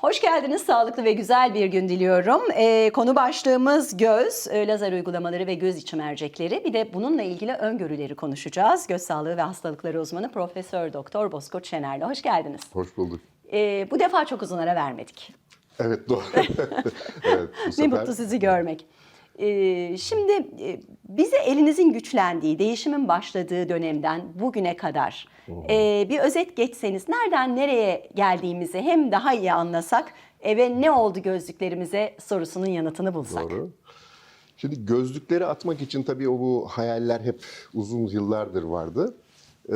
Hoş geldiniz. Sağlıklı ve güzel bir gün diliyorum. Ee, konu başlığımız göz, e, lazer uygulamaları ve göz içi mercekleri. Bir de bununla ilgili öngörüleri konuşacağız. Göz sağlığı ve hastalıkları uzmanı Profesör Doktor Bozkurt Şener'le. Hoş geldiniz. Hoş bulduk. Ee, bu defa çok uzun ara vermedik. Evet doğru. evet, bu Ne sefer mutlu sizi görmek. Ee, şimdi e, bize elinizin güçlendiği, değişimin başladığı dönemden bugüne kadar e, bir özet geçseniz nereden nereye geldiğimizi hem daha iyi anlasak ve ne oldu gözlüklerimize sorusunun yanıtını bulsak. Doğru. Şimdi gözlükleri atmak için tabii o bu hayaller hep uzun yıllardır vardı. Ee,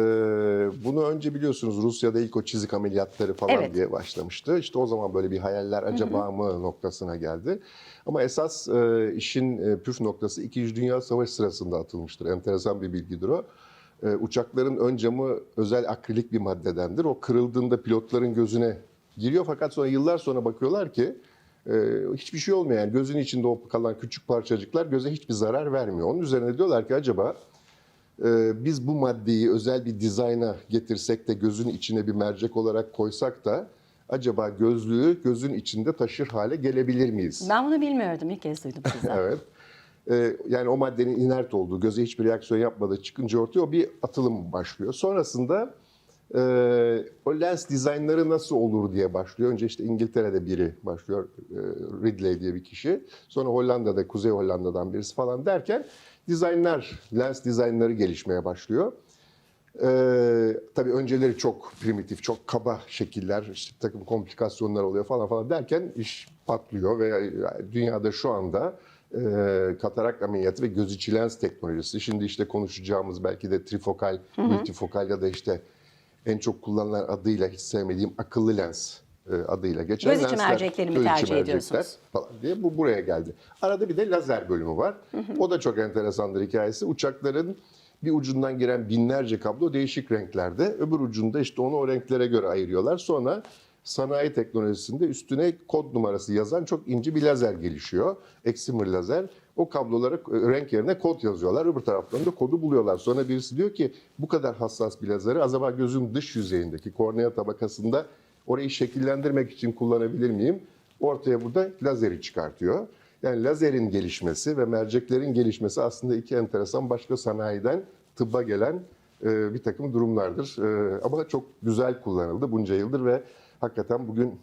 bunu önce biliyorsunuz Rusya'da ilk o çizik ameliyatları falan Evet. diye başlamıştı. İşte o zaman böyle bir hayaller acaba mı noktasına geldi. Ama esas e, işin e, püf noktası 2. Dünya Savaşı sırasında atılmıştır. Enteresan bir bilgidir o. E, uçakların ön camı özel akrilik bir maddedendir. O kırıldığında pilotların gözüne giriyor fakat sonra yıllar sonra bakıyorlar ki e, hiçbir şey olmuyor. Yani gözün içinde o kalan küçük parçacıklar göze hiçbir zarar vermiyor. Onun üzerine diyorlar ki acaba biz bu maddeyi özel bir dizayna getirsek de gözün içine bir mercek olarak koysak da acaba gözlüğü gözün içinde taşır hale gelebilir miyiz? Ben bunu bilmiyordum. İlk kez duydum sizden. Evet. Ee, yani o maddenin inert olduğu, göze hiçbir reaksiyon yapmadığı çıkınca ortaya o bir atılım başlıyor. Sonrasında e, o lens dizaynları nasıl olur diye başlıyor. Önce işte İngiltere'de biri başlıyor, e, Ridley diye bir kişi. Sonra Hollanda'da, Kuzey Hollanda'dan birisi falan derken dizaynlar, lens dizaynları gelişmeye başlıyor. Ee, tabii önceleri çok primitif, çok kaba şekiller, işte takım komplikasyonlar oluyor falan falan derken iş patlıyor ve yani dünyada şu anda e, katarak ameliyatı ve göz içi lens teknolojisi. Şimdi işte konuşacağımız belki de trifokal, multifokal ya da işte en çok kullanılan adıyla hiç sevmediğim akıllı lens e, adıyla geçen Göz içi lensler, mercekleri mi göz tercih ediyorsunuz? falan diye bu buraya geldi. Arada bir de lazer bölümü var. O da çok enteresandır hikayesi. Uçakların bir ucundan giren binlerce kablo değişik renklerde. Öbür ucunda işte onu o renklere göre ayırıyorlar. Sonra sanayi teknolojisinde üstüne kod numarası yazan çok ince bir lazer gelişiyor. Excimer lazer. O kablolara e, renk yerine kod yazıyorlar. Öbür taraftan da kodu buluyorlar. Sonra birisi diyor ki bu kadar hassas bir lazeri acaba gözün dış yüzeyindeki kornea tabakasında orayı şekillendirmek için kullanabilir miyim? Ortaya burada lazeri çıkartıyor. Yani lazerin gelişmesi ve merceklerin gelişmesi aslında iki enteresan başka sanayiden tıbba gelen e, bir takım durumlardır. E, ama çok güzel kullanıldı bunca yıldır ve hakikaten bugün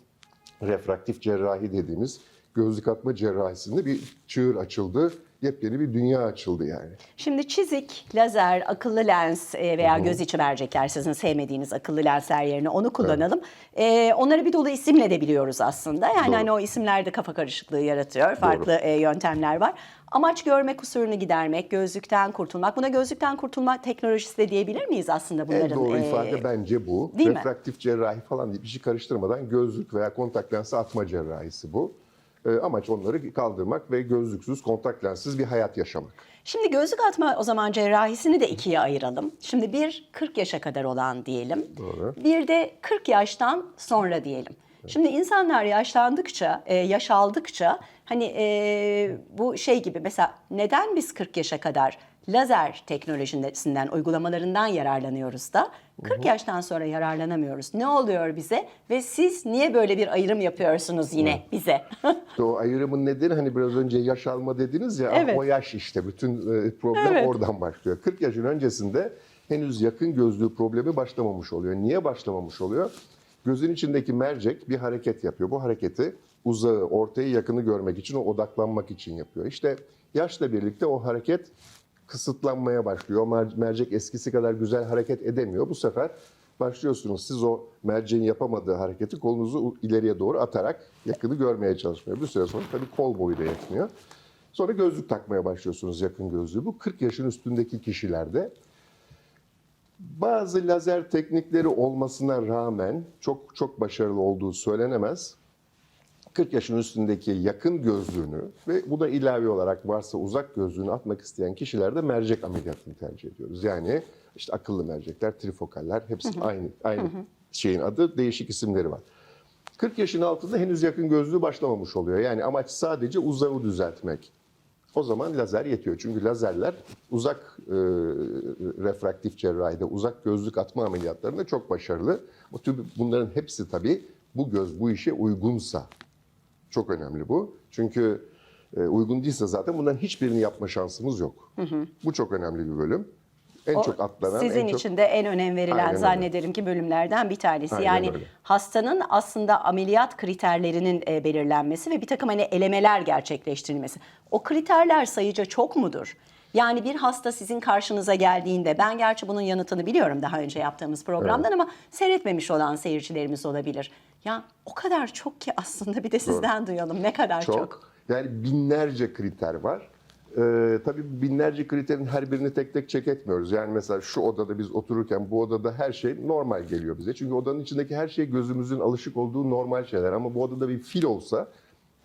refraktif cerrahi dediğimiz gözlük atma cerrahisinde bir çığır açıldı. Yepyeni bir dünya açıldı yani. Şimdi çizik, lazer, akıllı lens e, veya göz içi mercekler sizin sevmediğiniz akıllı lensler yerine onu kullanalım. E, onları bir dolu isimle de biliyoruz aslında. Yani Doğru. hani o isimler de kafa karışıklığı yaratıyor. Farklı e, yöntemler var. Amaç görme kusurunu gidermek, gözlükten kurtulmak. Buna gözlükten kurtulma teknolojisi de diyebilir miyiz aslında bunların? En doğru e, ifade bence bu. değil mi? Refraktif cerrahi falan diye bir şey karıştırmadan gözlük veya kontak lensi atma cerrahisi bu. E, amaç onları kaldırmak ve gözlüksüz, kontak lenssiz bir hayat yaşamak. Şimdi gözlük atma o zaman cerrahisini de ikiye ayıralım. Şimdi bir 40 yaşa kadar olan diyelim. Doğru. Bir de 40 yaştan sonra diyelim. Şimdi insanlar yaşlandıkça, e, yaş aldıkça hani e, bu şey gibi mesela neden biz 40 yaşa kadar lazer teknolojisinden, uygulamalarından yararlanıyoruz da 40 yaştan sonra yararlanamıyoruz? Ne oluyor bize ve siz niye böyle bir ayrım yapıyorsunuz yine bize? İşte o ayrımın nedeni hani biraz önce yaş alma dediniz ya Evet. o yaş işte bütün e, problem Evet. oradan başlıyor. 40 yaşın öncesinde henüz yakın gözlüğü problemi başlamamış oluyor. Niye başlamamış oluyor? Gözün içindeki mercek bir hareket yapıyor. Bu hareketi uzağı, ortayı, yakını görmek için, o odaklanmak için yapıyor. İşte yaşla birlikte o hareket kısıtlanmaya başlıyor. Mer- mercek eskisi kadar güzel hareket edemiyor. Bu sefer başlıyorsunuz siz o merceğin yapamadığı hareketi kolunuzu ileriye doğru atarak yakını görmeye çalışmaya. Bir süre sonra tabii kol boyu da yetmiyor. Sonra gözlük takmaya başlıyorsunuz yakın gözlüğü. Bu 40 yaşın üstündeki kişilerde bazı lazer teknikleri olmasına rağmen çok çok başarılı olduğu söylenemez. 40 yaşın üstündeki yakın gözlüğünü ve bu da ilave olarak varsa uzak gözlüğünü atmak isteyen kişilerde mercek ameliyatını tercih ediyoruz. Yani işte akıllı mercekler, trifokaller hepsi aynı aynı şeyin adı, değişik isimleri var. 40 yaşın altında henüz yakın gözlüğü başlamamış oluyor. Yani amaç sadece uzağı düzeltmek. O zaman lazer yetiyor. Çünkü lazerler uzak e, refraktif cerrahide, uzak gözlük atma ameliyatlarında çok başarılı. Bu tür bunların hepsi tabii bu göz bu işe uygunsa çok önemli bu. Çünkü e, uygun değilse zaten bundan hiçbirini yapma şansımız yok. Bu çok önemli bir bölüm. En O çok atlanan, sizin en çok... için de en önem verilen Aynen öyle. zannederim ki bölümlerden bir tanesi. Aynen yani öyle. hastanın aslında ameliyat kriterlerinin e, belirlenmesi ve bir takım hani elemeler gerçekleştirilmesi. O kriterler sayıca çok mudur? Yani bir hasta sizin karşınıza geldiğinde ben gerçi bunun yanıtını biliyorum daha önce yaptığımız programdan ama seyretmemiş olan seyircilerimiz olabilir. Ya o kadar çok ki aslında bir de sizden duyalım ne kadar çok. Çok. Yani binlerce kriter var. Ee, tabii binlerce kriterin her birini tek tek çek etmiyoruz. Yani mesela şu odada biz otururken bu odada her şey normal geliyor bize. Çünkü odanın içindeki her şey gözümüzün alışık olduğu normal şeyler. Ama bu odada bir fil olsa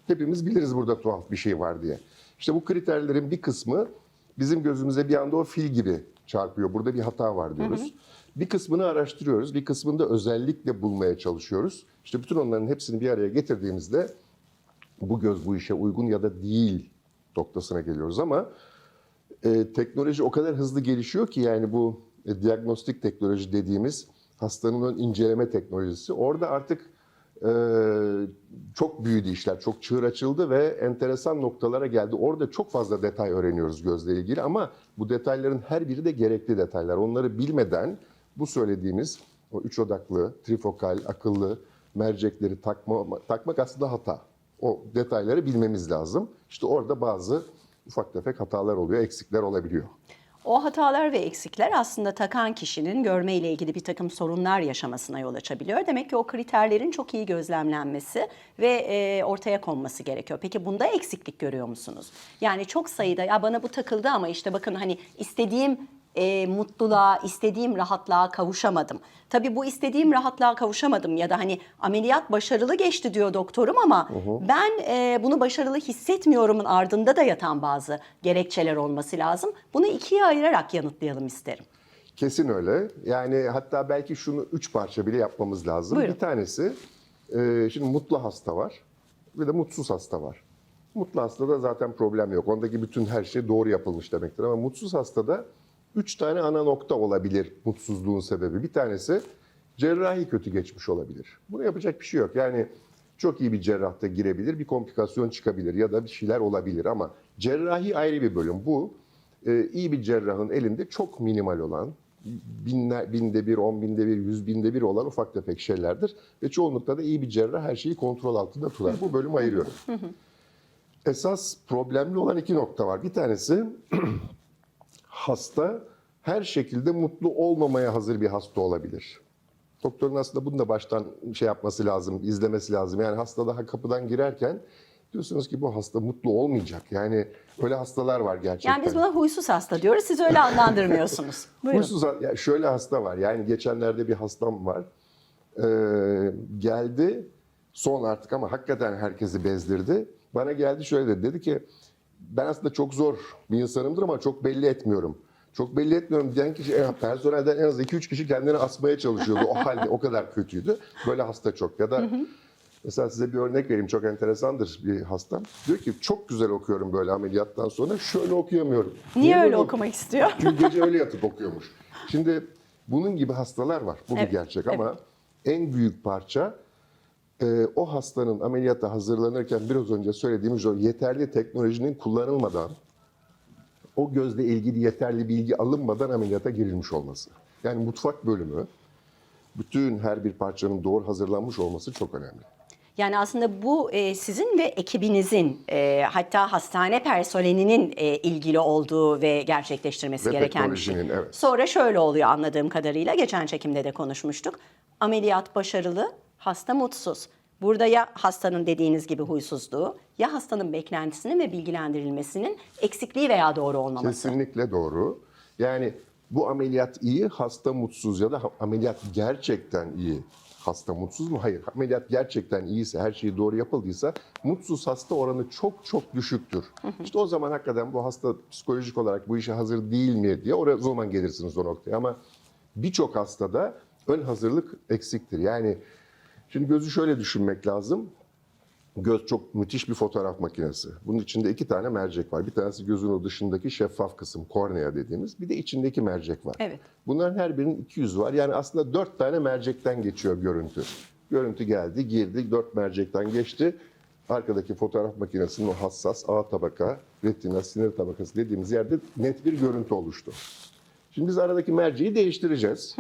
hepimiz biliriz burada tuhaf bir şey var diye. İşte bu kriterlerin bir kısmı bizim gözümüze bir anda o fil gibi çarpıyor. Burada bir hata var diyoruz. Bir kısmını araştırıyoruz. Bir kısmını da özellikle bulmaya çalışıyoruz. İşte bütün onların hepsini bir araya getirdiğimizde bu göz bu işe uygun ya da değil noktasına geliyoruz ama e, teknoloji o kadar hızlı gelişiyor ki yani bu e, diagnostik teknoloji dediğimiz hastanın inceleme teknolojisi orada artık e, çok büyüdü işler, çok çığır açıldı ve enteresan noktalara geldi. Orada çok fazla detay öğreniyoruz gözle ilgili ama bu detayların her biri de gerekli detaylar. Onları bilmeden bu söylediğimiz o üç odaklı, trifokal, akıllı mercekleri takma, takmak aslında hata. O detayları bilmemiz lazım. İşte orada bazı ufak tefek hatalar oluyor, eksikler olabiliyor. O hatalar ve eksikler aslında takan kişinin görme ile ilgili bir takım sorunlar yaşamasına yol açabiliyor. Demek ki o kriterlerin çok iyi gözlemlenmesi ve e, ortaya konması gerekiyor. Peki bunda eksiklik görüyor musunuz? Yani çok sayıda ya bana bu takıldı ama işte bakın hani istediğim e, mutluluğa, istediğim rahatlığa kavuşamadım. Tabii bu istediğim rahatlığa kavuşamadım ya da hani ameliyat başarılı geçti diyor doktorum ama ben e, bunu başarılı hissetmiyorumun ardında da yatan bazı gerekçeler olması lazım. Bunu ikiye ayırarak yanıtlayalım isterim. Kesin öyle. Yani hatta belki şunu üç parça bile yapmamız lazım. Buyurun. Bir tanesi, e, şimdi mutlu hasta var ve de mutsuz hasta var. Mutlu hastada zaten problem yok. Ondaki bütün her şey doğru yapılmış demektir. Ama mutsuz hastada üç tane ana nokta olabilir mutsuzluğun sebebi. Bir tanesi cerrahi kötü geçmiş olabilir. Bunu yapacak bir şey yok. Yani çok iyi bir cerrahta girebilir, bir komplikasyon çıkabilir ya da bir şeyler olabilir ama cerrahi ayrı bir bölüm. Bu e, iyi bir cerrahın elinde çok minimal olan, binler, binde bir, on binde bir, yüz binde bir olan ufak tefek şeylerdir. Ve çoğunlukla da iyi bir cerrah her şeyi kontrol altında tutar. Bu bölümü ayırıyorum. Esas problemli olan iki nokta var. Bir tanesi hasta her şekilde mutlu olmamaya hazır bir hasta olabilir. Doktorun aslında bunu da baştan şey yapması lazım, izlemesi lazım. Yani hasta daha kapıdan girerken diyorsunuz ki bu hasta mutlu olmayacak. Yani öyle hastalar var gerçekten. Yani biz buna huysuz hasta diyoruz. Siz öyle adlandırmıyorsunuz. Buyurun. Huysuz, ya şöyle hasta var. Yani geçenlerde bir hastam var. Ee, geldi son artık ama hakikaten herkesi bezdirdi. Bana geldi şöyle dedi. Dedi ki ben aslında çok zor bir insanımdır ama çok belli etmiyorum. Çok belli etmiyorum diyen kişi en- personelden en az 2-3 kişi kendini asmaya çalışıyordu. O halde o kadar kötüydü. Böyle hasta çok. Ya da mesela size bir örnek vereyim. Çok enteresandır bir hastam. Diyor ki çok güzel okuyorum böyle ameliyattan sonra. Şöyle okuyamıyorum. Niye öyle böyle okumak istiyor? çünkü gece öyle yatıp okuyormuş. Şimdi bunun gibi hastalar var. Bu Evet, bir gerçek ama en büyük parça e, o hastanın ameliyata hazırlanırken biraz önce söylediğimiz o yeterli teknolojinin kullanılmadan o gözle ilgili yeterli bilgi alınmadan ameliyata girilmiş olması. Yani mutfak bölümü bütün her bir parçanın doğru hazırlanmış olması çok önemli. Yani aslında bu e, sizin ve ekibinizin e, hatta hastane personelinin e, ilgili olduğu ve gerçekleştirmesi Ve gereken bir şey. evet. Sonra şöyle oluyor anladığım kadarıyla. Geçen çekimde de konuşmuştuk. Ameliyat başarılı, hasta mutsuz. Burada ya hastanın dediğiniz gibi huysuzluğu ya hastanın beklentisinin ve bilgilendirilmesinin eksikliği veya doğru olmaması. Kesinlikle doğru. Yani bu ameliyat iyi, hasta mutsuz ya da ameliyat gerçekten iyi. Hasta mutsuz mu? Hayır. Ameliyat gerçekten iyiyse, her şey doğru yapıldıysa mutsuz hasta oranı çok çok düşüktür. İşte o zaman hakikaten bu hasta psikolojik olarak bu işe hazır değil mi diye oraya zaman gelirsiniz o noktaya. Ama birçok hastada ön hazırlık eksiktir. Yani şimdi gözü şöyle düşünmek lazım. Göz çok müthiş bir fotoğraf makinesi. Bunun içinde iki tane mercek var. Bir tanesi gözün o dışındaki şeffaf kısım, kornea dediğimiz. Bir de içindeki mercek var. Evet. Bunların her birinin iki yüzü var. Yani aslında dört tane mercekten geçiyor görüntü. Görüntü geldi, girdi, dört mercekten geçti. Arkadaki fotoğraf makinesinin o hassas A tabaka, retina, sinir tabakası dediğimiz yerde net bir görüntü oluştu. Şimdi biz aradaki merceği değiştireceğiz.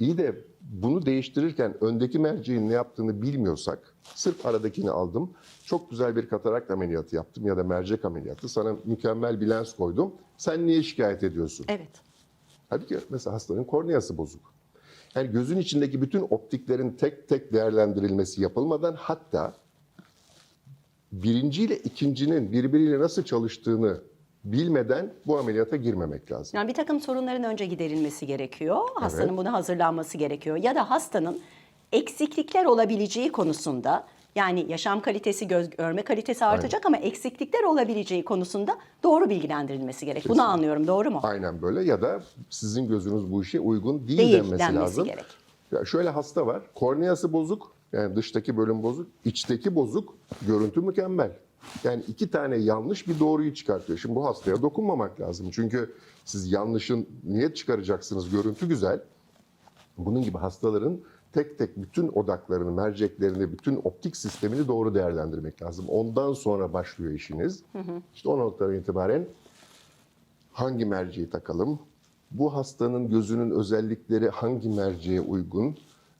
İyi de bunu değiştirirken öndeki merceğin ne yaptığını bilmiyorsak, sırf aradakini aldım, çok güzel bir katarakt ameliyatı yaptım ya da mercek ameliyatı, sana mükemmel bir lens koydum, sen niye şikayet ediyorsun? Evet. Halbuki mesela hastanın korneası bozuk. Yani gözün içindeki bütün optiklerin tek tek değerlendirilmesi yapılmadan hatta birinci ile ikincinin birbiriyle nasıl çalıştığını bilmeden bu ameliyata girmemek lazım. Yani bir takım sorunların önce giderilmesi gerekiyor. Hastanın Evet. buna hazırlanması gerekiyor. Ya da hastanın eksiklikler olabileceği konusunda yani yaşam kalitesi, göz görme kalitesi artacak ama eksiklikler olabileceği konusunda doğru bilgilendirilmesi gerek. Bunu anlıyorum doğru mu? Aynen böyle ya da sizin gözünüz bu işe uygun değil, Değil denmesi, denmesi lazım. gerek. Ya şöyle hasta var. Korneası bozuk. Yani dıştaki bölüm bozuk. içteki bozuk. Görüntü mükemmel. Yani iki tane yanlış bir doğruyu çıkartıyor. Şimdi bu hastaya dokunmamak lazım. Çünkü siz yanlışın niyet çıkaracaksınız. Görüntü güzel. Bunun gibi hastaların tek tek bütün odaklarını, merceklerini, bütün optik sistemini doğru değerlendirmek lazım. Ondan sonra başlıyor işiniz. İşte o noktadan itibaren hangi merceği takalım? Bu hastanın gözünün özellikleri hangi merceğe uygun?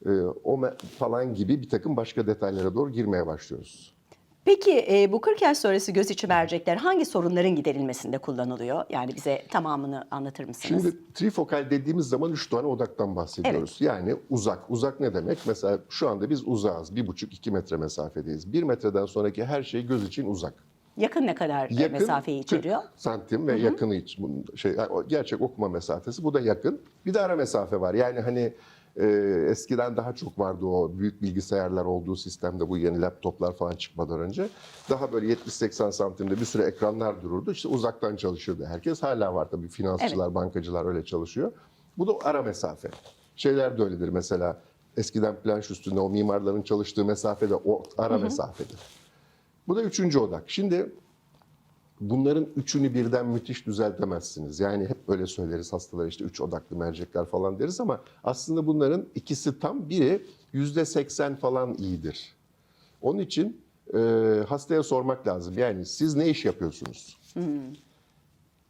Ee, o falan gibi bir takım başka detaylara doğru girmeye başlıyoruz. Peki e, bu 40 yaş sonrası göz içi mercekler hangi sorunların giderilmesinde kullanılıyor? Yani bize tamamını anlatır mısınız? Şimdi trifokal dediğimiz zaman üç tane odaktan bahsediyoruz. Yani uzak. Uzak ne demek? Mesela şu anda biz uzağız. Bir buçuk iki metre mesafedeyiz. Bir metreden sonraki her şey göz için uzak. Yakın ne kadar e, mesafeyi içeriyor? 40 santim ve yakını iç. Şey gerçek okuma mesafesi. Bu da yakın. Bir de ara mesafe var. Yani hani e, eskiden daha çok vardı o büyük bilgisayarlar olduğu sistemde bu yeni laptoplar falan çıkmadan önce. Daha böyle 70-80 santimde bir süre ekranlar dururdu. İşte uzaktan çalışırdı herkes. Hala var tabii finansçılar, bankacılar öyle çalışıyor. Bu da ara mesafe. Şeyler de öyledir mesela. Eskiden planş üstünde o mimarların çalıştığı mesafede o ara mesafedir. Bu da üçüncü odak. Şimdi bunların üçünü birden müthiş düzeltemezsiniz. Yani hep böyle söyleriz hastalar işte üç odaklı mercekler falan deriz ama aslında bunların ikisi tam biri yüzde seksen falan iyidir. Onun için e, hastaya sormak lazım. Yani siz ne iş yapıyorsunuz?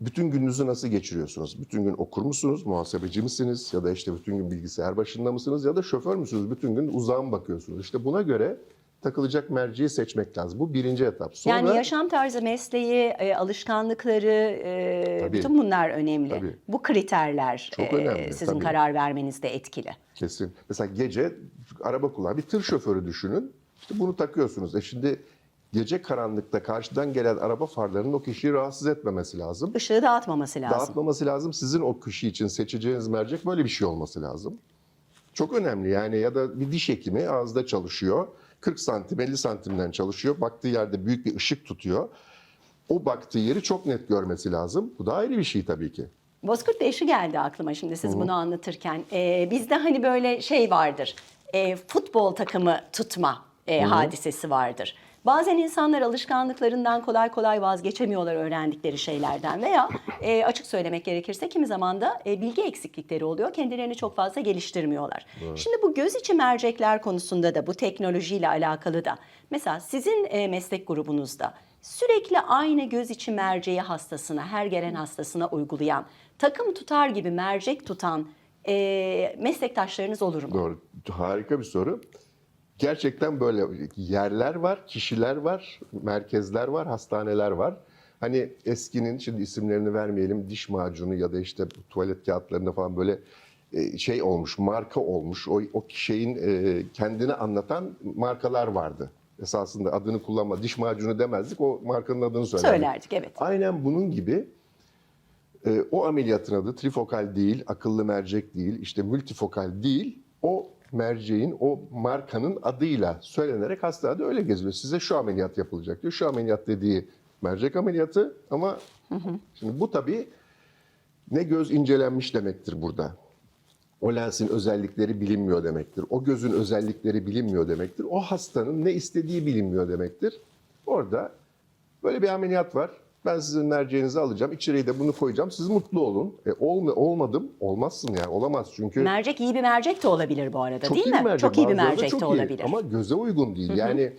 Bütün gününüzü nasıl geçiriyorsunuz? Bütün gün okur musunuz? Muhasebeci misiniz? Ya da işte bütün gün bilgisayar başında mısınız? Ya da şoför müsünüz? Bütün gün uzağa mı bakıyorsunuz? İşte buna göre takılacak merceği seçmek lazım. Bu birinci etap. Sonra, Yani yaşam tarzı, mesleği, e, alışkanlıkları, e, Tabii. bütün bunlar önemli. Tabii. Bu kriterler Çok e, önemli, sizin tabii. karar vermenizde etkili. Kesin. Mesela gece araba kullanan bir tır şoförü düşünün. İşte bunu takıyorsunuz. E şimdi gece karanlıkta karşıdan gelen araba farlarının o kişiyi rahatsız etmemesi lazım. Işığı dağıtmaması lazım. Dağıtmaması lazım. Sizin o kişi için seçeceğiniz mercek böyle bir şey olması lazım. Çok önemli yani ya da bir diş hekimi ağızda çalışıyor. 40 santim 50 santimden çalışıyor. Baktığı yerde büyük bir ışık tutuyor. O baktığı yeri çok net görmesi lazım. Bu da ayrı bir şey tabii ki. Bozkurt Beşi geldi aklıma şimdi siz bunu anlatırken. E, bizde hani böyle şey vardır. e, futbol takımı tutma e, hadisesi vardır. Bazen insanlar alışkanlıklarından kolay kolay vazgeçemiyorlar öğrendikleri şeylerden veya e, açık söylemek gerekirse kimi zaman da e, bilgi eksiklikleri oluyor. Kendilerini çok fazla geliştirmiyorlar. Şimdi bu göz içi mercekler konusunda da bu teknolojiyle alakalı da mesela sizin e, meslek grubunuzda sürekli aynı göz içi merceği hastasına, her gelen hastasına uygulayan, takım tutar gibi mercek tutan e, meslektaşlarınız olur mu? Doğru. Harika bir soru. Gerçekten böyle yerler var, kişiler var, merkezler var, hastaneler var. Hani eskinin şimdi isimlerini vermeyelim diş macunu ya da işte tuvalet kağıtlarında falan böyle e, şey olmuş, marka olmuş. O, o şeyin e, kendini anlatan markalar vardı. Esasında adını kullanma, diş macunu demezdik, o markanın adını söylerdik. Söylerdik evet. Aynen bunun gibi e, o ameliyatın adı trifokal değil, akıllı mercek değil, işte multifokal değil. O merceğin, o markanın adıyla söylenerek hastanede öyle geziliyor. Size şu ameliyat yapılacak diyor. Şu ameliyat dediği mercek ameliyatı ama şimdi bu tabii ne göz incelenmiş demektir burada. O lensin özellikleri bilinmiyor demektir. O gözün özellikleri bilinmiyor demektir. O hastanın ne istediği bilinmiyor demektir. Orada böyle bir ameliyat var. Ben sizin merceğinizi alacağım. içeriye de bunu koyacağım. Siz mutlu olun. E, olma, olmadım. Olmazsın yani. Olamaz çünkü. Mercek iyi bir mercek de olabilir bu arada Çok değil mi? mercek. Çok iyi bir mercek çok de iyi. olabilir. Ama göze uygun değil. Yani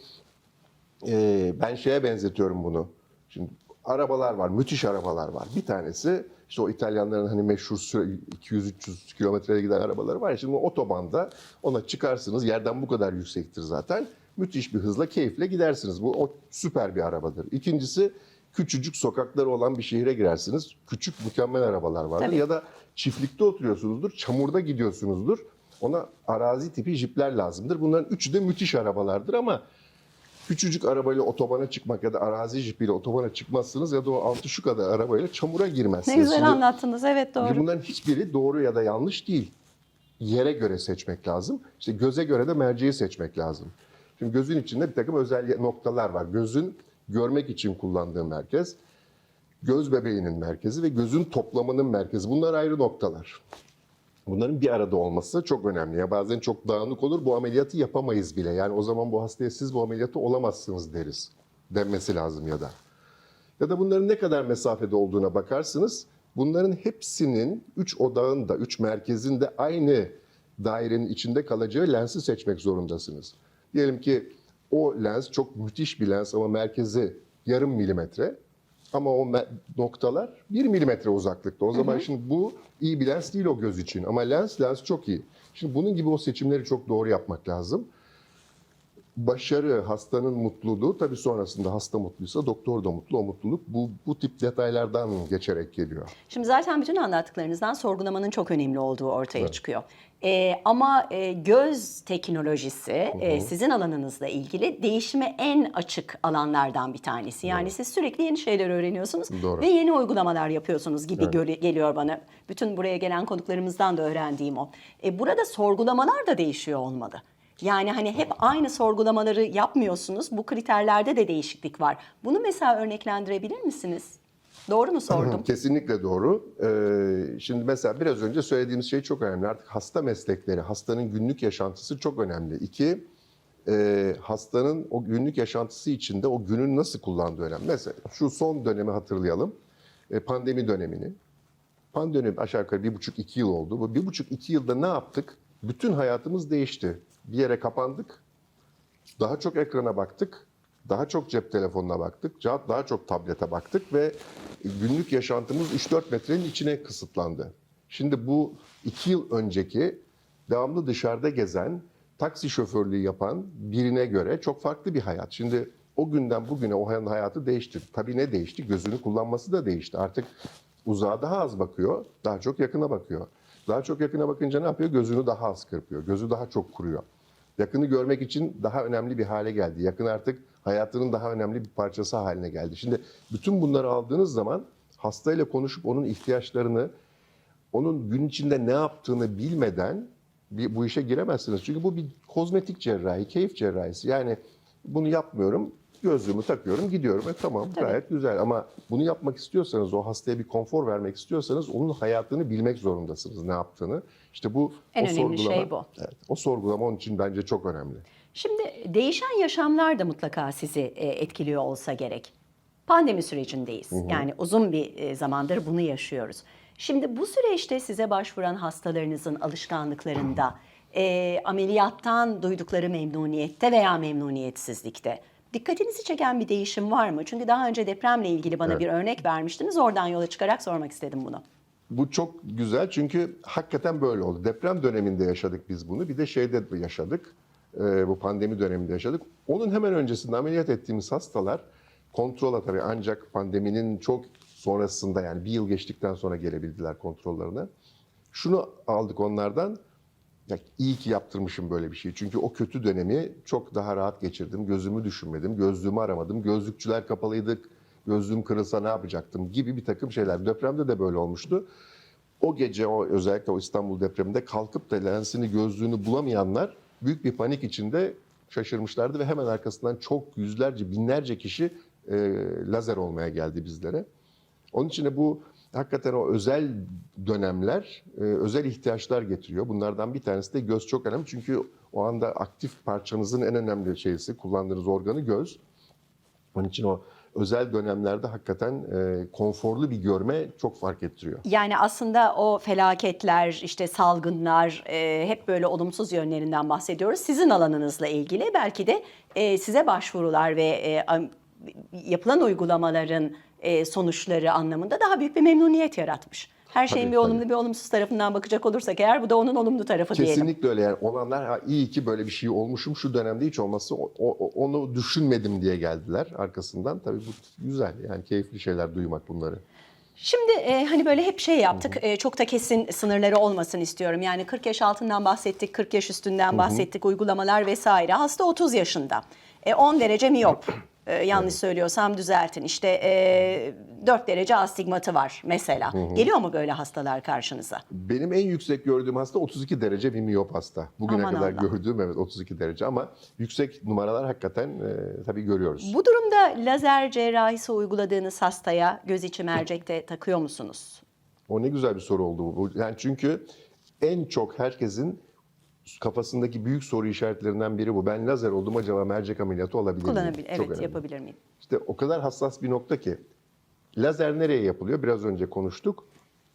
e, ben şeye benzetiyorum bunu. Şimdi arabalar var, müthiş arabalar var. Bir tanesi işte o İtalyanların hani meşhur süre 200-300 kilometreye giden arabaları var ya. Şimdi otobanda ona çıkarsınız. Yerden bu kadar yüksektir zaten. Müthiş bir hızla, keyifle gidersiniz. Bu o süper bir arabadır. İkincisi küçücük sokakları olan bir şehre girersiniz. Küçük mükemmel arabalar vardır. Tabii. Ya da çiftlikte oturuyorsunuzdur, çamurda gidiyorsunuzdur. Ona arazi tipi jipler lazımdır. Bunların üçü de müthiş arabalardır ama küçücük arabayla otobana çıkmak ya da arazi jipiyle otobana çıkmazsınız ya da o altı şu kadar arabayla çamura girmezsiniz. Ne güzel Şimdi- anlattınız. Evet doğru. bunların hiçbiri doğru ya da yanlış değil. Yere göre seçmek lazım. İşte göze göre de merceği seçmek lazım. Şimdi gözün içinde bir takım özel noktalar var. Gözün görmek için kullandığı merkez, göz bebeğinin merkezi ve gözün toplamının merkezi. Bunlar ayrı noktalar. Bunların bir arada olması çok önemli. Ya bazen çok dağınık olur. Bu ameliyatı yapamayız bile. Yani o zaman bu hastaya siz bu ameliyatı olamazsınız deriz. Denmesi lazım ya da. Ya da bunların ne kadar mesafede olduğuna bakarsınız. Bunların hepsinin 3 odağın da 3 merkezin de aynı dairenin içinde kalacağı lensi seçmek zorundasınız. Diyelim ki o lens çok müthiş bir lens ama merkezi yarım milimetre. Ama o noktalar 1 milimetre uzaklıkta. O zaman şimdi bu iyi bir lens değil o göz için. Ama lens, lens çok iyi. Şimdi bunun gibi o seçimleri çok doğru yapmak lazım başarı, hastanın mutluluğu tabii sonrasında hasta mutluysa doktor da mutlu. O mutluluk bu, bu tip detaylardan geçerek geliyor. Şimdi zaten bütün anlattıklarınızdan sorgulamanın çok önemli olduğu ortaya çıkıyor. Ee, ama e, göz teknolojisi e, sizin alanınızla ilgili değişime en açık alanlardan bir tanesi. Yani siz sürekli yeni şeyler öğreniyorsunuz Doğru. ve yeni uygulamalar yapıyorsunuz gibi göre- geliyor bana. Bütün buraya gelen konuklarımızdan da öğrendiğim o. E, burada sorgulamalar da değişiyor olmalı. Yani hani hep aynı sorgulamaları yapmıyorsunuz. Bu kriterlerde de değişiklik var. Bunu mesela örneklendirebilir misiniz? Doğru mu sordum? Kesinlikle doğru. Ee, şimdi mesela biraz önce söylediğimiz şey çok önemli. Artık hasta meslekleri, hastanın günlük yaşantısı çok önemli. İki, e, hastanın o günlük yaşantısı içinde o günün nasıl kullandığı önemli. Mesela şu son dönemi hatırlayalım. E, pandemi dönemini. Pandemi aşağı yukarı bir buçuk iki yıl oldu. Bu bir buçuk iki yılda ne yaptık? Bütün hayatımız değişti. Bir yere kapandık. Daha çok ekrana baktık. Daha çok cep telefonuna baktık. Daha çok tablete baktık ve günlük yaşantımız 3-4 metrenin içine kısıtlandı. Şimdi bu iki yıl önceki devamlı dışarıda gezen, taksi şoförlüğü yapan birine göre çok farklı bir hayat. Şimdi o günden bugüne o hayatı değişti. Tabii ne değişti? Gözünü kullanması da değişti. Artık uzağa daha az bakıyor, daha çok yakına bakıyor. Daha çok yakına bakınca ne yapıyor? Gözünü daha az kırpıyor. Gözü daha çok kuruyor. Yakını görmek için daha önemli bir hale geldi. Yakın artık hayatının daha önemli bir parçası haline geldi. Şimdi bütün bunları aldığınız zaman hastayla konuşup onun ihtiyaçlarını, onun gün içinde ne yaptığını bilmeden bir, bu işe giremezsiniz. Çünkü bu bir kozmetik cerrahi, keyif cerrahisi. Yani bunu yapmıyorum, gözlüğümü takıyorum, gidiyorum. E tamam gayet güzel ama bunu yapmak istiyorsanız, o hastaya bir konfor vermek istiyorsanız onun hayatını bilmek zorundasınız ne yaptığını. İşte bu En o önemli şey sorgulama- bu. Evet, o sorgulama onun için bence çok önemli. Şimdi değişen yaşamlar da mutlaka sizi e, etkiliyor olsa gerek. Pandemi sürecindeyiz. Yani uzun bir e, zamandır bunu yaşıyoruz. Şimdi bu süreçte size başvuran hastalarınızın alışkanlıklarında, e, ameliyattan duydukları memnuniyette veya memnuniyetsizlikte dikkatinizi çeken bir değişim var mı? Çünkü daha önce depremle ilgili bana Evet. bir örnek vermiştiniz. Oradan yola çıkarak sormak istedim bunu. Bu çok güzel çünkü hakikaten böyle oldu. Deprem döneminde yaşadık biz bunu. Bir de şeyde yaşadık. Ee, bu pandemi döneminde yaşadık. Onun hemen öncesinde ameliyat ettiğimiz hastalar kontrola tabii ancak pandeminin çok sonrasında yani bir yıl geçtikten sonra gelebildiler kontrollerine. Şunu aldık onlardan. Ya iyi ki yaptırmışım böyle bir şey. Çünkü o kötü dönemi çok daha rahat geçirdim. Gözümü düşünmedim, gözlüğümü aramadım. Gözlükçüler kapalıydık. Gözlüğüm kırılsa ne yapacaktım gibi bir takım şeyler. Depremde de böyle olmuştu. O gece o özellikle o İstanbul depreminde kalkıp da lensini gözlüğünü bulamayanlar büyük bir panik içinde şaşırmışlardı ve hemen arkasından çok yüzlerce binlerce kişi e, lazer olmaya geldi bizlere. Onun için de bu hakikaten o özel dönemler e, özel ihtiyaçlar getiriyor. Bunlardan bir tanesi de göz çok önemli. Çünkü o anda aktif parçanızın en önemli şeysi kullandığınız organı göz. Onun için o özel dönemlerde hakikaten e, konforlu bir görme çok fark ettiriyor. Yani aslında o felaketler, işte salgınlar, e, hep böyle olumsuz yönlerinden bahsediyoruz. Sizin alanınızla ilgili belki de e, size başvurular ve e, yapılan uygulamaların e, sonuçları anlamında daha büyük bir memnuniyet yaratmış. Her şeyin Tabii, bir olumlu tabii. bir olumsuz tarafından bakacak olursak eğer bu da onun olumlu tarafı diyelim. Kesinlikle öyle yani olanlar ha, iyi ki böyle bir şey olmuşum şu dönemde hiç olması o- o- onu düşünmedim diye geldiler arkasından. Tabii bu güzel yani keyifli şeyler duymak bunları. Şimdi e, hani böyle hep şey yaptık. e, çok da kesin sınırları olmasın istiyorum. Yani 40 yaş altından bahsettik, 40 yaş üstünden bahsettik, uygulamalar vesaire. Hasta 30 yaşında. E, 10 derece miyop. E, yanlış söylüyorsam düzeltin. İşte e, 4 derece astigmatı var mesela. Geliyor mu böyle hastalar karşınıza? Benim en yüksek gördüğüm hasta 32 derece bir miyop hasta. Bugüne Aman kadar Allah. gördüğüm evet 32 derece ama yüksek numaralar hakikaten e, tabii görüyoruz. Bu durumda lazer cerrahisi uyguladığınız hastaya göz içi mercekte takıyor musunuz? O ne güzel bir soru oldu. Bu- Yani çünkü en çok herkesin kafasındaki büyük soru işaretlerinden biri bu. Ben lazer oldum acaba mercek ameliyatı olabilir miyim? Kullanabilir, evet önemli. yapabilir miyim? İşte o kadar hassas bir nokta ki lazer nereye yapılıyor? Biraz önce konuştuk.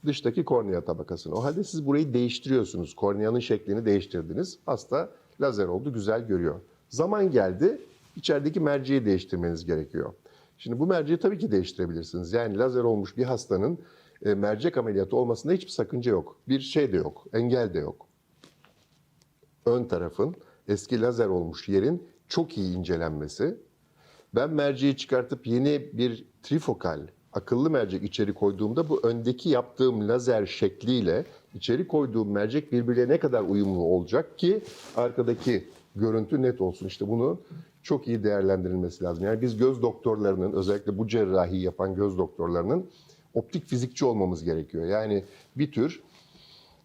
Dıştaki kornea tabakasını. O halde siz burayı değiştiriyorsunuz. Korneanın şeklini değiştirdiniz. Hasta lazer oldu, güzel görüyor. Zaman geldi, içerideki merceği değiştirmeniz gerekiyor. Şimdi bu merceği tabii ki değiştirebilirsiniz. Yani lazer olmuş bir hastanın e, mercek ameliyatı olmasında hiçbir sakınca yok. Bir şey de yok, engel de yok ön tarafın eski lazer olmuş yerin çok iyi incelenmesi. Ben merceği çıkartıp yeni bir trifokal akıllı mercek içeri koyduğumda bu öndeki yaptığım lazer şekliyle içeri koyduğum mercek birbirine ne kadar uyumlu olacak ki arkadaki görüntü net olsun. İşte bunu çok iyi değerlendirilmesi lazım. Yani biz göz doktorlarının özellikle bu cerrahi yapan göz doktorlarının optik fizikçi olmamız gerekiyor. Yani bir tür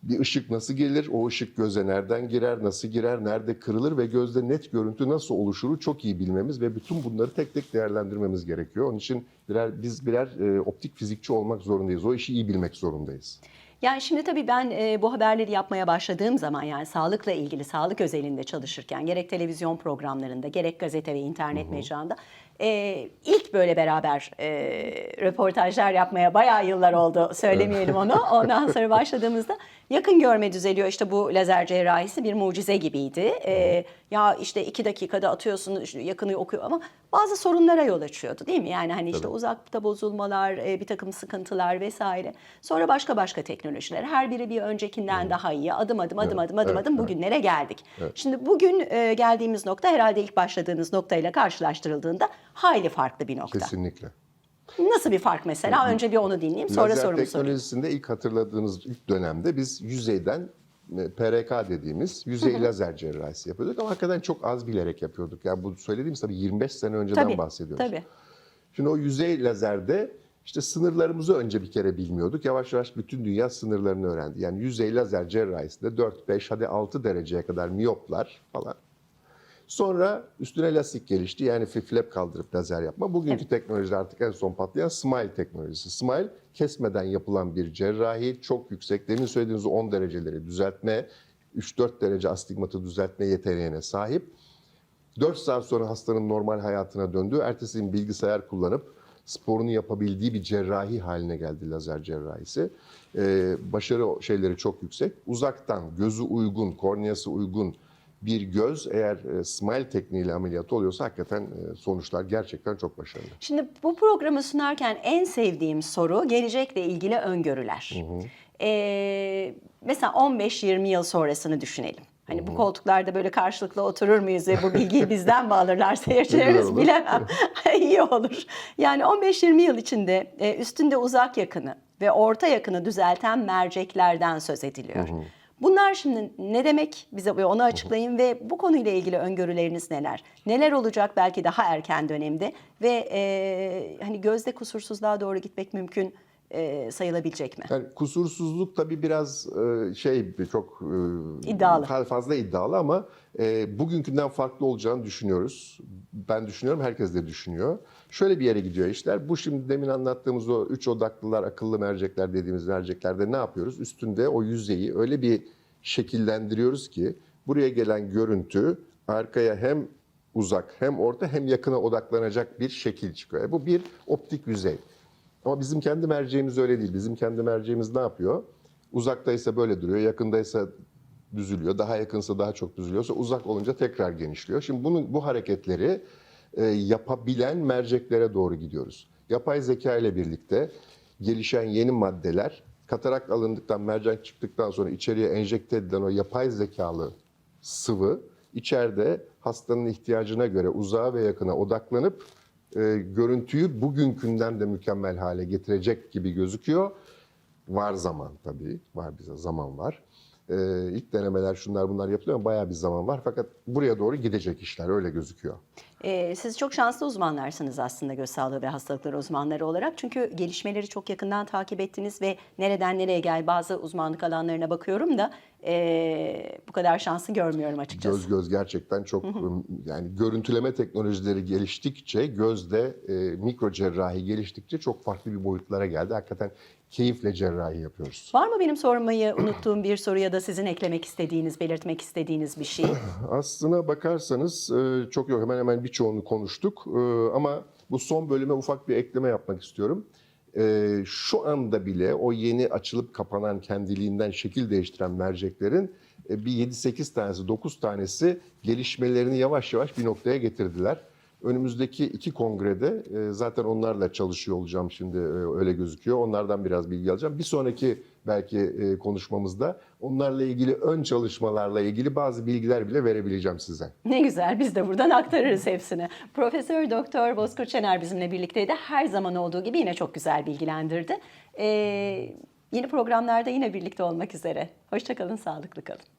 bir ışık nasıl gelir, o ışık göze nereden girer, nasıl girer, nerede kırılır ve gözde net görüntü nasıl oluşuru çok iyi bilmemiz ve bütün bunları tek tek değerlendirmemiz gerekiyor. Onun için birer, biz birer e, optik fizikçi olmak zorundayız. O işi iyi bilmek zorundayız. Yani şimdi tabii ben e, bu haberleri yapmaya başladığım zaman yani sağlıkla ilgili, sağlık özelinde çalışırken gerek televizyon programlarında gerek gazete ve internet mecranda e, ilk böyle beraber e, röportajlar yapmaya bayağı yıllar oldu söylemeyelim onu. Ondan sonra başladığımızda yakın görme düzeliyor işte bu lazer cerrahisi bir mucize gibiydi. E, ya işte iki dakikada atıyorsun işte yakını okuyor ama bazı sorunlara yol açıyordu değil mi? Yani hani işte Tabii. uzakta bozulmalar, e, bir takım sıkıntılar vesaire. Sonra başka başka teknolojiler. Her biri bir öncekinden daha iyi. Adım adım adım Evet, adım adım evet, adım evet. bugünlere geldik. Şimdi bugün e, geldiğimiz nokta herhalde ilk başladığınız noktayla karşılaştırıldığında hayli farklı bir nokta. Kesinlikle. Nasıl bir fark mesela? Önce bir onu dinleyeyim sonra Lazer sorumu sorayım. teknolojisinde ilk hatırladığınız ilk dönemde biz yüzeyden PRK dediğimiz yüzey lazer cerrahisi yapıyorduk ama hakikaten çok az bilerek yapıyorduk. Yani bu söylediğimiz tabii 25 sene önceden Tabii, bahsediyoruz. tabii. Şimdi o yüzey lazerde işte sınırlarımızı önce bir kere bilmiyorduk. Yavaş yavaş bütün dünya sınırlarını öğrendi. Yani yüzey lazer cerrahisinde 4, 5 hadi 6 dereceye kadar miyoplar falan. Sonra üstüne lastik gelişti. Yani flap kaldırıp lazer yapma. Bugünkü Evet. teknolojide artık en son patlayan smile teknolojisi. Smile kesmeden yapılan bir cerrahi. Çok yüksek. Demin söylediğiniz o 10 dereceleri düzeltme, 3-4 derece astigmatı düzeltme yeteneğine sahip. 4 saat sonra hastanın normal hayatına döndüğü, ertesi gün bilgisayar kullanıp sporunu yapabildiği bir cerrahi haline geldi lazer cerrahisi. Ee, başarı şeyleri çok yüksek. Uzaktan gözü uygun, korneası uygun bir göz eğer e, smile tekniğiyle ameliyatı oluyorsa hakikaten e, sonuçlar gerçekten çok başarılı. Şimdi bu programı sunarken en sevdiğim soru gelecekle ilgili öngörüler. Ee, mesela 15-20 yıl sonrasını düşünelim. Hani bu koltuklarda böyle karşılıklı oturur muyuz ve bu bilgiyi bizden mi alırlar seyircilerimiz bilemem. İyi olur. Yani 15-20 yıl içinde e, üstünde uzak yakını ve orta yakını düzelten merceklerden söz ediliyor. Bunlar şimdi ne demek? Bize onu açıklayın ve bu konuyla ilgili öngörüleriniz neler? Neler olacak belki daha erken dönemde ve e, hani gözde kusursuzluğa doğru gitmek mümkün e, sayılabilecek mi? Yani kusursuzluk tabii biraz e, şey çok e, İddialı. fa- fazla iddialı ama e, bugünkünden farklı olacağını düşünüyoruz. Ben düşünüyorum, herkes de düşünüyor. Şöyle bir yere gidiyor işler. Bu şimdi demin anlattığımız o üç odaklılar, akıllı mercekler dediğimiz merceklerde ne yapıyoruz? Üstünde o yüzeyi öyle bir şekillendiriyoruz ki buraya gelen görüntü arkaya hem uzak, hem orta hem yakına odaklanacak bir şekil çıkıyor. E, Bu bir optik yüzey. Ama bizim kendi merceğimiz öyle değil. Bizim kendi merceğimiz ne yapıyor? Uzaktaysa böyle duruyor, yakındaysa düzülüyor. Daha yakınsa daha çok düzülüyorsa uzak olunca tekrar genişliyor. Şimdi bunun bu hareketleri e, yapabilen merceklere doğru gidiyoruz. Yapay zeka ile birlikte gelişen yeni maddeler katarak alındıktan, mercek çıktıktan sonra içeriye enjekte edilen o yapay zekalı sıvı içeride hastanın ihtiyacına göre uzağa ve yakına odaklanıp e, görüntüyü bugünkünden de mükemmel hale getirecek gibi gözüküyor. Var zaman tabii, var bize zaman var. Ee, ilk denemeler şunlar bunlar yapılıyor ama bayağı bir zaman var. Fakat buraya doğru gidecek işler öyle gözüküyor. Ee, siz çok şanslı uzmanlarsınız aslında göz sağlığı ve hastalıkları uzmanları olarak. Çünkü gelişmeleri çok yakından takip ettiniz ve nereden nereye gel bazı uzmanlık alanlarına bakıyorum da ee, bu kadar şansı görmüyorum açıkçası. Göz göz gerçekten çok yani görüntüleme teknolojileri geliştikçe gözde e, mikro cerrahi geliştikçe çok farklı bir boyutlara geldi. Hakikaten keyifle cerrahi yapıyoruz. Var mı benim sormayı unuttuğum bir soru ya da sizin eklemek istediğiniz, belirtmek istediğiniz bir şey? Aslına bakarsanız e, çok yok hemen hemen birçoğunu konuştuk E, ama bu son bölüme ufak bir ekleme yapmak istiyorum. E, Şu anda bile o yeni açılıp kapanan kendiliğinden şekil değiştiren merceklerin e, bir 7-8 tanesi 9 tanesi gelişmelerini yavaş yavaş bir noktaya getirdiler. Önümüzdeki iki kongrede e, zaten onlarla çalışıyor olacağım şimdi e, öyle gözüküyor. Onlardan biraz bilgi alacağım. Bir sonraki belki e, konuşmamızda onlarla ilgili ön çalışmalarla ilgili bazı bilgiler bile verebileceğim size. Ne güzel biz de buradan aktarırız hepsini. Profesör Doktor Bozkurt Şener bizimle birlikteydi. Her zaman olduğu gibi yine çok güzel bilgilendirdi. Ee, yeni programlarda yine birlikte olmak üzere. Hoşçakalın, sağlıklı kalın.